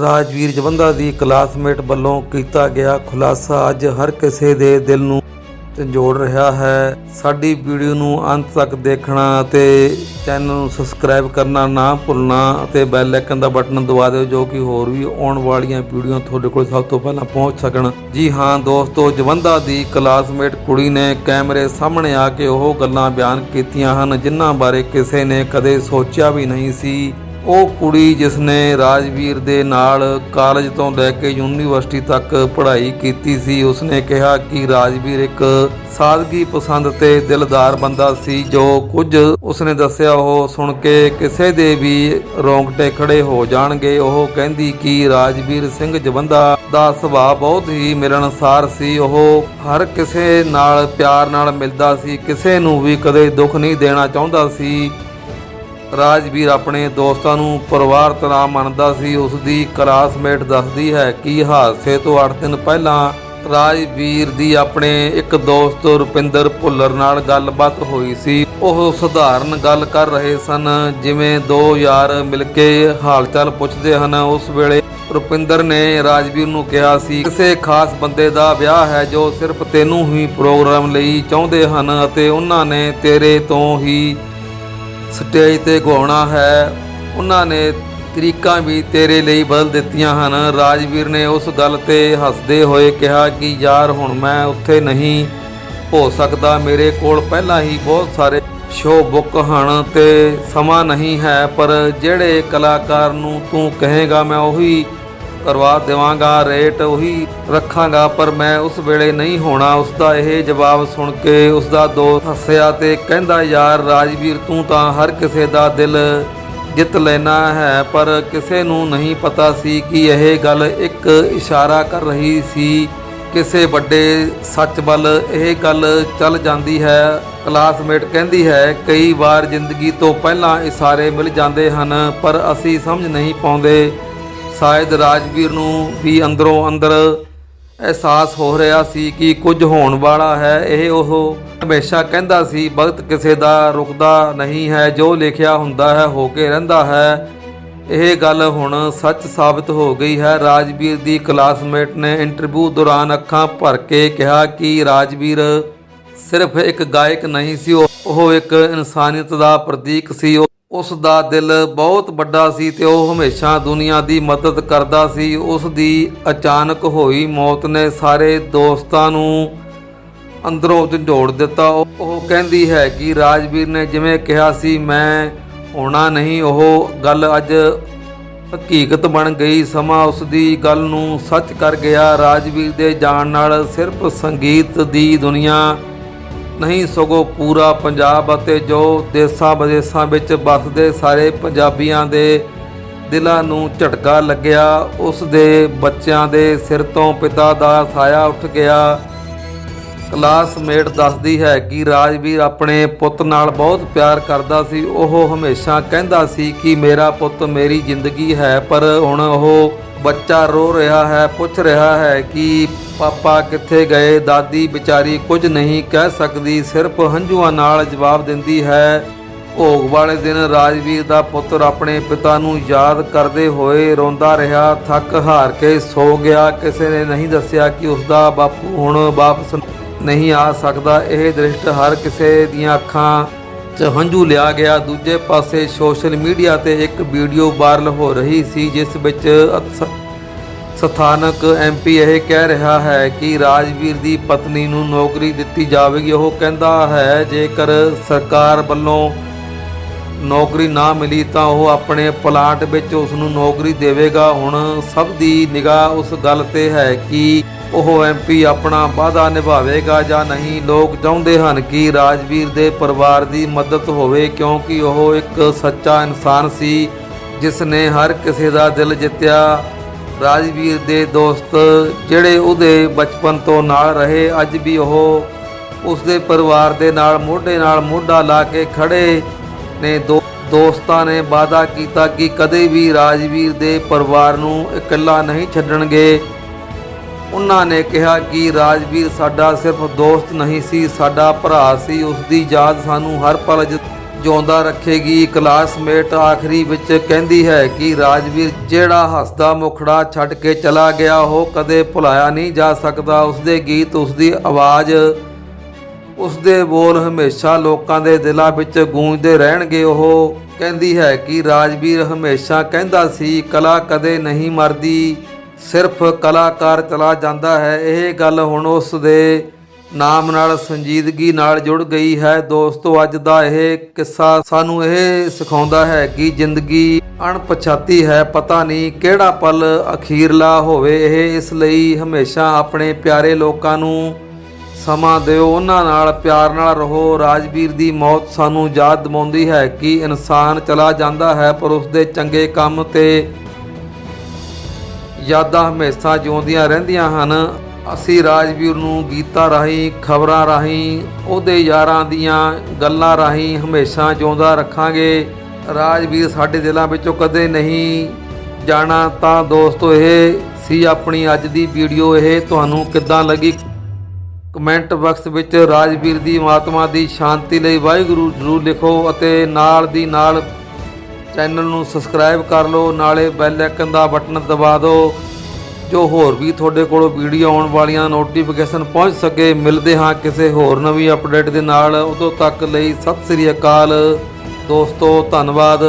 ਰਾਜਵੀਰ ਜਵੰਦਾ ਦੀ classmate ਵੱਲੋਂ ਕੀਤਾ ਗਿਆ ਖੁਲਾਸਾ ਅੱਜ ਹਰ ਕਿਸੇ ਦੇ ਦਿਲ ਨੂੰ ਝੰਜੋੜ ਰਿਹਾ ਹੈ। ਸਾਡੀ ਵੀਡੀਓ ਨੂੰ ਅੰਤ ਤੱਕ ਦੇਖਣਾ ਅਤੇ ਚੈਨਲ ਨੂੰ ਸਬਸਕ੍ਰਾਈਬ ਕਰਨਾ ਨਾ ਭੁੱਲਣਾ ਅਤੇ ਬੈਲ ਆਈਕਨ ਦਾ ਬਟਨ ਦਬਾ ਦਿਓ ਜੋ ਕਿ ਹੋਰ ਵੀ ਆਉਣ ਵਾਲੀਆਂ ਵੀਡੀਓ ਤੁਹਾਡੇ ਕੋਲ ਸਭ ਤੋਂ ਪਹਿਲਾਂ ਪਹੁੰਚ ਸਕਣ। ਜੀ ਹਾਂ ਦੋਸਤੋ, ਜਵੰਦਾ ਦੀ ਕਲਾਸਮੇਟ ਕੁੜੀ ਨੇ ਕੈਮਰੇ ਸਾਹਮਣੇ ਆ ਕੇ ਉਹ ਗੱਲਾਂ ਬਿਆਨ ਕੀਤੀਆਂ ਹਨ ਜਿਨ੍ਹਾਂ ਬਾਰੇ ਕਿਸੇ ਨੇ ਕਦੇ ਸੋਚਿਆ ਵੀ ਨਹੀਂ ਸੀ। ਉਹ ਕੁੜੀ ਜਿਸ ਨੇ ਰਾਜਵੀਰ ਦੇ ਨਾਲ ਕਾਲਜ ਤੋਂ ਲੈ ਕੇ ਯੂਨੀਵਰਸਿਟੀ ਤੱਕ ਪੜ੍ਹਾਈ ਕੀਤੀ ਸੀ, ਉਸਨੇ ਕਿਹਾ ਕਿ ਰਾਜਵੀਰ ਇੱਕ ਸਾਦਗੀ ਪਸੰਦ ਤੇ ਦਿਲਦਾਰ ਬੰਦਾ ਸੀ, ਜੋ ਕੁਝ ਉਸਨੇ ਦੱਸਿਆ ਉਹ ਸੁਣ ਕੇ ਕਿਸੇ ਦੇ ਵੀ ਰੋਂਗਟੇ ਖੜੇ ਹੋ ਜਾਣਗੇ। ਉਹ ਕਹਿੰਦੀ ਕਿ ਰਾਜਵੀਰ ਸਿੰਘ ਜਵੰਦਾ ਦਾ ਸੁਭਾਅ ਬਹੁਤ ਹੀ ਮਿਲਣਸਾਰ ਸੀ। ਉਹ ਹਰ ਕਿਸੇ ਨਾਲ ਪਿਆਰ ਨਾਲ ਮਿਲਦਾ ਸੀ, ਕਿਸੇ ਨੂੰ ਵੀ ਕਦੇ ਦੁੱਖ ਨਹੀਂ ਦੇਣਾ ਚਾਹੁੰਦਾ ਸੀ। ਰਾਜਵੀਰ ਆਪਣੇ ਦੋਸਤਾਂ ਨੂੰ ਪਰਿਵਾਰ ਤਰ੍ਹਾਂ ਮੰਨਦਾ ਸੀ। ਉਸ ਦੀ ਕਲਾਸਮੇਟ ਦੱਸਦੀ ਹੈ ਕਿ ਹਾਦਸੇ ਤੋਂ 8 ਦਿਨ ਪਹਿਲਾਂ ਰਾਜਵੀਰ ਦੀ ਆਪਣੇ ਇੱਕ ਦੋਸਤ ਰੁਪਿੰਦਰ ਭੁੱਲਰ ਨਾਲ ਗੱਲਬਾਤ ਹੋਈ ਸੀ। ਉਹ ਸਧਾਰਨ ਗੱਲ ਕਰ ਰਹੇ ਸਨ, ਜਿਵੇਂ ਦੋ ਯਾਰ ਮਿਲ ਕੇ ਹਾਲਚਾਲ ਪੁੱਛਦੇ ਹਨ। ਉਸ ਵੇਲੇ ਰੁਪਿੰਦਰ ਨੇ ਰਾਜਵੀਰ ਨੂੰ ਕਿਹਾ ਸੀ, ਕਿਸੇ ਖਾਸ ਬੰਦੇ ਦਾ ਵਿਆਹ ਹੈ ਜੋ ਸਿਰਫ ਤੈਨੂੰ ਹੀ ਪ੍ਰੋਗਰਾਮ ਲਈ ਚਾਹੁੰਦੇ ਹਨ ਅਤੇ ਉਹਨਾਂ ਨੇ ਤੇਰੇ ਤੋਂ ਹੀ ਸਟੇਜ ਤੇ ਗਾਉਣਾ ਹੈ। ਉਹਨਾਂ ਨੇ ਤਰੀਕਾਂ ਵੀ ਤੇਰੇ ਲਈ ਬਦਲ ਦਿੱਤੀਆਂ ਹਨ। ਰਾਜਵੀਰ ਨੇ ਉਸ ਗੱਲ ਤੇ ਹੱਸਦੇ ਹੋਏ ਕਿਹਾ ਕਿ, ਯਾਰ, ਹੁਣ ਮੈਂ ਉੱਥੇ ਨਹੀਂ ਹੋ ਸਕਦਾ। ਮੇਰੇ ਕੋਲ ਪਹਿਲਾਂ ਹੀ ਬਹੁਤ ਸਾਰੇ ਸ਼ੋਅ ਬੁੱਕ ਹਨ ਤੇ ਸਮਾਂ ਨਹੀਂ ਹੈ, ਪਰ ਜਿਹੜੇ ਕਲਾਕਾਰ ਨੂੰ ਤੂੰ ਕਹੇਗਾ, ਮੈਂ ਉਹੀ ਕਰਵਾ ਦੇਵਾਂਗਾ, ਰੇਟ ਉਹੀ ਰੱਖਾਂਗਾ, ਪਰ ਮੈਂ ਉਸ ਵੇਲੇ ਨਹੀਂ ਹੋਣਾ। ਉਸ ਦਾ ਇਹ ਜਵਾਬ ਸੁਣ ਕੇ ਉਸ ਦਾ ਦੋਸਤ ਹੱਸਿਆ ਤੇ ਕਹਿੰਦਾ, ਯਾਰ ਰਾਜਵੀਰ, ਤੂੰ ਤਾਂ ਹਰ ਕਿਸੇ ਦਾ ਦਿਲ ਜਿੱਤ ਲੈਣਾ ਹੈ, ਪਰ ਕਿਸੇ ਨੂੰ ਨਹੀਂ ਪਤਾ ਸੀ ਕਿ ਇਹ ਗੱਲ ਇੱਕ ਇਸ਼ਾਰਾ ਕਰ ਰਹੀ ਸੀ। ਕਿਸੇ ਵੱਡੇ ਸੱਚ ਵੱਲ ਇਹ ਗੱਲ ਚੱਲ ਜਾਂਦੀ ਹੈ। ਕਲਾਸਮੇਟ ਕਹਿੰਦੀ ਹੈ, ਕਈ ਵਾਰ ਜ਼ਿੰਦਗੀ ਤੋਂ ਪਹਿਲਾਂ ਇਸ਼ਾਰੇ ਮਿਲ ਜਾਂਦੇ ਹਨ, ਪਰ ਅਸੀਂ ਸਮਝ ਨਹੀਂ ਪਾਉਂਦੇ। ਸ਼ਾਇਦ ਰਾਜਵੀਰ ਨੂੰ ਵੀ ਅੰਦਰੋਂ ਅੰਦਰ ਅਹਿਸਾਸ ਹੋ ਰਿਹਾ ਸੀ ਕਿ ਕੁਝ ਹੋਣ ਵਾਲਾ ਹੈ। ਇਹ ਉਹ ਹਮੇਸ਼ਾ ਕਹਿੰਦਾ ਸੀ ਵਕਤ ਕਿਸੇ ਦਾ ਰੁਕਦਾ ਨਹੀਂ ਹੈ, ਜੋ ਲਿਖਿਆ ਹੁੰਦਾ ਹੈ ਹੋ ਕੇ ਰਹਿੰਦਾ ਹੈ। ਇਹ ਗੱਲ ਹੁਣ ਸੱਚ ਸਾਬਤ ਹੋ ਗਈ ਹੈ। ਰਾਜਵੀਰ ਦੀ ਕਲਾਸਮੇਟ ਨੇ ਇੰਟਰਵਿਊ ਦੌਰਾਨ ਅੱਖਾਂ ਭਰ ਕੇ ਕਿਹਾ ਕਿ ਰਾਜਵੀਰ ਸਿਰਫ ਇੱਕ ਗਾਇਕ ਨਹੀਂ ਸੀ, ਉਹ- ਉਹ ਇੱਕ ਇਨਸਾਨੀਅਤ ਦਾ ਪ੍ਰਤੀਕ ਸੀ। ਉਹ- ਉਸ ਦਾ ਦਿਲ ਬਹੁਤ ਵੱਡਾ ਸੀ ਤੇ ਉਹ ਹਮੇਸ਼ਾ ਦੁਨੀਆ ਦੀ ਮਦਦ ਕਰਦਾ ਸੀ। ਉਸ ਦੀ ਅਚਾਨਕ ਹੋਈ ਮੌਤ ਨੇ ਸਾਰੇ ਦੋਸਤਾਂ ਨੂੰ ਅੰਦਰੋਂ ਝੰਡੋੜ ਦਿੱਤਾ। ਉਹ ਉਹ ਕਹਿੰਦੀ ਹੈ ਕਿ ਰਾਜਵੀਰ ਨੇ ਜਿਵੇਂ ਕਿਹਾ ਸੀ, ਮੈਂ ਹੋਣਾ ਨਹੀਂ, ਉਹ ਗੱਲ ਅੱਜ ਹਕੀਕਤ ਬਣ ਗਈ। ਸਮਾਂ ਉਸ ਦੀ ਗੱਲ ਨੂੰ ਸੱਚ ਕਰ ਗਿਆ। ਰਾਜਵੀਰ ਦੇ ਜਾਣ ਨਾਲ ਸਿਰਫ ਸੰਗੀਤ ਦੀ ਦੁਨੀਆ ਨਹੀਂ ਸਗੋਂ ਪੂਰਾ ਪੰਜਾਬ ਅਤੇ ਜੋ ਦੇਸਾਂ ਵਿਦੇਸਾਂ ਵਿੱਚ ਵੱਸਦੇ ਸਾਰੇ ਪੰਜਾਬੀਆਂ ਦੇ ਦਿਲਾਂ ਨੂੰ ਝਟਕਾ ਲੱਗਿਆ, ਉਸ ਦੇ ਬੱਚਿਆਂ ਦੇ ਸਿਰ ਤੋਂ ਪਿਤਾ ਦਾ ਸਾਇਆ ਉੱਠ ਗਿਆ। ਕਲਾਸਮੇਟ ਦੱਸਦੀ ਹੈ ਕਿ ਰਾਜਵੀਰ ਆਪਣੇ ਪੁੱਤ ਨਾਲ ਬਹੁਤ ਪਿਆਰ ਕਰਦਾ ਸੀ। ਉਹ ਹਮੇਸ਼ਾ ਕਹਿੰਦਾ ਸੀ ਕਿ ਮੇਰਾ ਪੁੱਤ ਮੇਰੀ ਜ਼ਿੰਦਗੀ ਹੈ, ਪਰ ਹੁਣ ਉਹ ਬੱਚਾ ਰੋ ਰਿਹਾ ਹੈ, ਪੁੱਛ ਰਿਹਾ ਹੈ ਕਿ ਪਾਪਾ ਕਿੱਥੇ ਗਏ? ਦਾਦੀ ਵਿਚਾਰੀ ਕੁਝ ਨਹੀਂ ਕਹਿ ਸਕਦੀ, ਸਿਰਫ ਹੰਝੂਆਂ ਨਾਲ ਜਵਾਬ ਦਿੰਦੀ ਹੈ, ਭੋਗ ਵਾਲੇ ਦਿਨ ਰਾਜਵੀਰ ਦਾ ਪੁੱਤਰ ਆਪਣੇ ਪਿਤਾ ਨੂੰ ਯਾਦ ਕਰਦੇ ਹੋਏ ਰੋਂਦਾ ਰਿਹਾ, ਥੱਕ ਹਾਰ ਕੇ ਸੋ ਗਿਆ। ਕਿਸੇ ਨੇ ਨਹੀਂ ਦੱਸਿਆ ਕਿ ਉਸ ਦਾ ਬਾਪੂ ਹੁਣ ਵਾਪਸ ਨਹੀਂ ਆ ਸਕਦਾ। ਇਹ ਦ੍ਰਿਸ਼ਟ ਹਰ ਕਿਸੇ ਦੀਆਂ ਅੱਖਾਂ 'ਚ ਹੰਝੂ ਲਿਆ ਗਿਆ। ਦੂਜੇ ਪਾਸੇ ਸੋਸ਼ਲ ਮੀਡੀਆ ਤੇ ਇੱਕ ਵੀਡੀਓ ਵਾਇਰਲ ਹੋ ਰਹੀ ਸੀ, ਜਿਸ ਵਿੱਚ ਅਥ- ਸਥਾਨਕ ਐਮਪੀ ਇਹ ਕਹਿ ਰਿਹਾ ਹੈ ਕਿ ਰਾਜਵੀਰ ਦੀ ਪਤਨੀ ਨੂੰ ਨੌਕਰੀ ਦਿੱਤੀ ਜਾਵੇਗੀ। ਉਹ ਕਹਿੰਦਾ ਹੈ, ਜੇਕਰ ਸਰਕਾਰ ਵੱਲੋਂ ਨੌਕਰੀ ਨਾ ਮਿਲੀ ਤਾਂ ਉਹ ਆਪਣੇ ਪਲਾਂਟ ਵਿੱਚ ਉਸ ਨੂੰ ਨੌਕਰੀ ਦੇਵੇਗਾ। ਹੁਣ ਸਭ ਦੀ ਨਿਗਾਹ ਉਸ ਗੱਲ ਤੇ ਹੈ ਕਿ ਉਹ ਐਮਪੀ ਆਪਣਾ ਵਾਅਦਾ ਨਿਭਾਵੇਗਾ ਜਾਂ ਨਹੀਂ? ਲੋਕ ਚਾਹੁੰਦੇ ਹਨ ਕਿ ਰਾਜਵੀਰ ਦੇ ਪਰਿਵਾਰ ਦੀ ਮਦਦ ਹੋਵੇ, ਕਿਉਂਕਿ ਉਹ ਇੱਕ ਸੱਚਾ ਇਨਸਾਨ ਸੀ ਜਿਸ ਨੇ ਹਰ ਕਿਸੇ ਦਾ ਦਿਲ ਜਿੱਤਿਆ। ਰਾਜਵੀਰ ਦੇ ਦੋਸਤ ਜਿਹੜੇ ਉਹਦੇ ਬਚਪਨ ਤੋਂ ਨਾਲ ਰਹੇ, ਅੱਜ ਵੀ ਉਹ ਉਸਦੇ ਪਰਿਵਾਰ ਦੇ ਨਾਲ, ਮੋਢੇ ਨਾਲ ਮੋਢਾ ਲਾ ਕੇ ਖੜੇ ਨੇ। ਦੋ ਦੋਸਤਾਂ ਨੇ ਵਾਅਦਾ ਕੀਤਾ ਕਿ ਕਦੇ ਵੀ ਰਾਜਵੀਰ ਦੇ ਪਰਿਵਾਰ ਨੂੰ ਇਕੱਲਾ ਨਹੀਂ ਛੱਡਣਗੇ। ਉਹਨਾਂ ਨੇ ਕਿਹਾ ਕਿ ਰਾਜਵੀਰ ਸਾਡਾ ਸਿਰਫ ਦੋਸਤ ਨਹੀਂ ਸੀ, ਸਾਡਾ ਭਰਾ ਸੀ। ਉਸ ਦੀ ਯਾਦ ਸਾਨੂੰ ਹਰ ਪਲ ਜਿਉਂਦਾ ਰੱਖੇਗੀ। ਕਲਾਸਮੇਟ ਆਖਰੀ ਵਿੱਚ ਕਹਿੰਦੀ ਹੈ ਕਿ ਰਾਜਵੀਰ ਜਿਹੜਾ ਹੱਸਦਾ ਮੁਖੜਾ ਛੱਡ ਕੇ ਚਲਾ ਗਿਆ, ਉਹ ਕਦੇ ਭੁਲਾਇਆ ਨਹੀਂ ਜਾ ਸਕਦਾ। ਉਸਦੇ ਗੀਤ, ਉਸਦੀ ਆਵਾਜ਼, ਉਸਦੇ ਬੋਲ ਹਮੇਸ਼ਾ ਲੋਕਾਂ ਦੇ ਦਿਲਾਂ ਵਿੱਚ ਗੂੰਜਦੇ ਰਹਿਣਗੇ। ਉਹ ਕਹਿੰਦੀ ਹੈ ਕਿ ਰਾਜਵੀਰ ਹਮੇਸ਼ਾ ਕਹਿੰਦਾ ਸੀ, ਕਲਾ ਕਦੇ ਨਹੀਂ ਮਰਦੀ। ਸਿਰਫ ਕਲਾਕਾਰ ਚਲਾ ਜਾਂਦਾ ਹੈ। ਇਹ ਗੱਲ ਹੁਣ ਉਸ ਦੇ ਨਾਮ ਨਾਲ, ਸੰਜੀਦਗੀ ਨਾਲ ਜੁੜ ਗਈ ਹੈ। ਦੋਸਤੋ, ਅੱਜ ਦਾ ਇਹ ਕਿੱਸਾ ਸਾਨੂੰ ਇਹ ਸਿਖਾਉਂਦਾ ਹੈ ਕਿ ਜ਼ਿੰਦਗੀ ਅਣਪਛਾਤੀ ਹੈ। ਪਤਾ ਨਹੀਂ ਕਿਹੜਾ ਪਲ ਅਖੀਰਲਾ ਹੋਵੇ। ਇਹ ਇਸ ਲਈ ਹਮੇਸ਼ਾ ਆਪਣੇ ਪਿਆਰੇ ਲੋਕਾਂ ਨੂੰ ਸਮਾਂ ਦਿਓ। ਉਹਨਾਂ ਨਾਲ ਪਿਆਰ ਨਾਲ ਰਹੋ। ਰਾਜਵੀਰ ਦੀ ਮੌਤ ਸਾਨੂੰ ਯਾਦ ਦਿਵਾਉਂਦੀ ਹੈ ਕਿ ਇਨਸਾਨ ਚਲਾ ਜਾਂਦਾ ਹੈ, ਪਰ ਉਸ ਦੇ ਚੰਗੇ ਕੰਮ ਤੇ ਯਾਦਾਂ ਹਮੇਸ਼ਾ ਜਿਉਂਦੀਆਂ ਰਹਿੰਦੀਆਂ ਹਨ। ਅਸੀਂ ਰਾਜਵੀਰ ਨੂੰ ਗੀਤਾਂ ਰਾਹੀਂ, ਖਬਰਾਂ ਰਾਹੀਂ, ਉਹਦੇ ਯਾਰਾਂ ਦੀਆਂ ਗੱਲਾਂ ਰਾਹੀਂ ਹਮੇਸ਼ਾ ਜਿਉਂਦਾ ਰੱਖਾਂਗੇ। ਰਾਜਵੀਰ ਸਾਡੇ ਦਿਲਾਂ ਵਿੱਚੋਂ ਕਦੇ ਨਹੀਂ ਜਾਣਾ। ਤਾਂ ਦੋਸਤੋ, ਇਹ ਸੀ ਆਪਣੀ ਅੱਜ ਦੀ ਵੀਡੀਓ। ਇਹ ਤੁਹਾਨੂੰ ਕਿੱਦਾਂ ਲੱਗੀ? ਕਮੈਂਟ ਬਾਕਸ ਵਿੱਚ ਰਾਜਵੀਰ ਦੀ ਆਤਮਾ ਦੀ ਸ਼ਾਂਤੀ ਲਈ ਵਾਹਿਗੁਰੂ ਜ਼ਰੂਰ ਲਿਖੋ ਅਤੇ ਨਾਲ ਦੀ ਨਾਲ ਚੈਨਲ ਨੂੰ ਸਬਸਕ੍ਰਾਈਬ ਕਰ ਲਓ, ਨਾਲੇ ਬੈਲ ਆਈਕਨ ਦਾ ਬਟਨ ਦਬਾ ਦਿਓ, ਜੋ ਹੋਰ ਵੀ ਤੁਹਾਡੇ ਕੋਲ ਵੀਡੀਓ ਆਉਣ ਵਾਲੀਆਂ ਨੋਟੀਫਿਕੇਸ਼ਨ ਪਹੁੰਚ ਸਕੇ। ਮਿਲਦੇ ਹਾਂ ਕਿਸੇ ਹੋਰ ਨਵੀਂ ਅਪਡੇਟ ਦੇ ਨਾਲ। ਉਦੋਂ ਤੱਕ ਲਈ ਸਤਿ ਸ੍ਰੀ ਅਕਾਲ। ਦੋਸਤੋ, ਧੰਨਵਾਦ।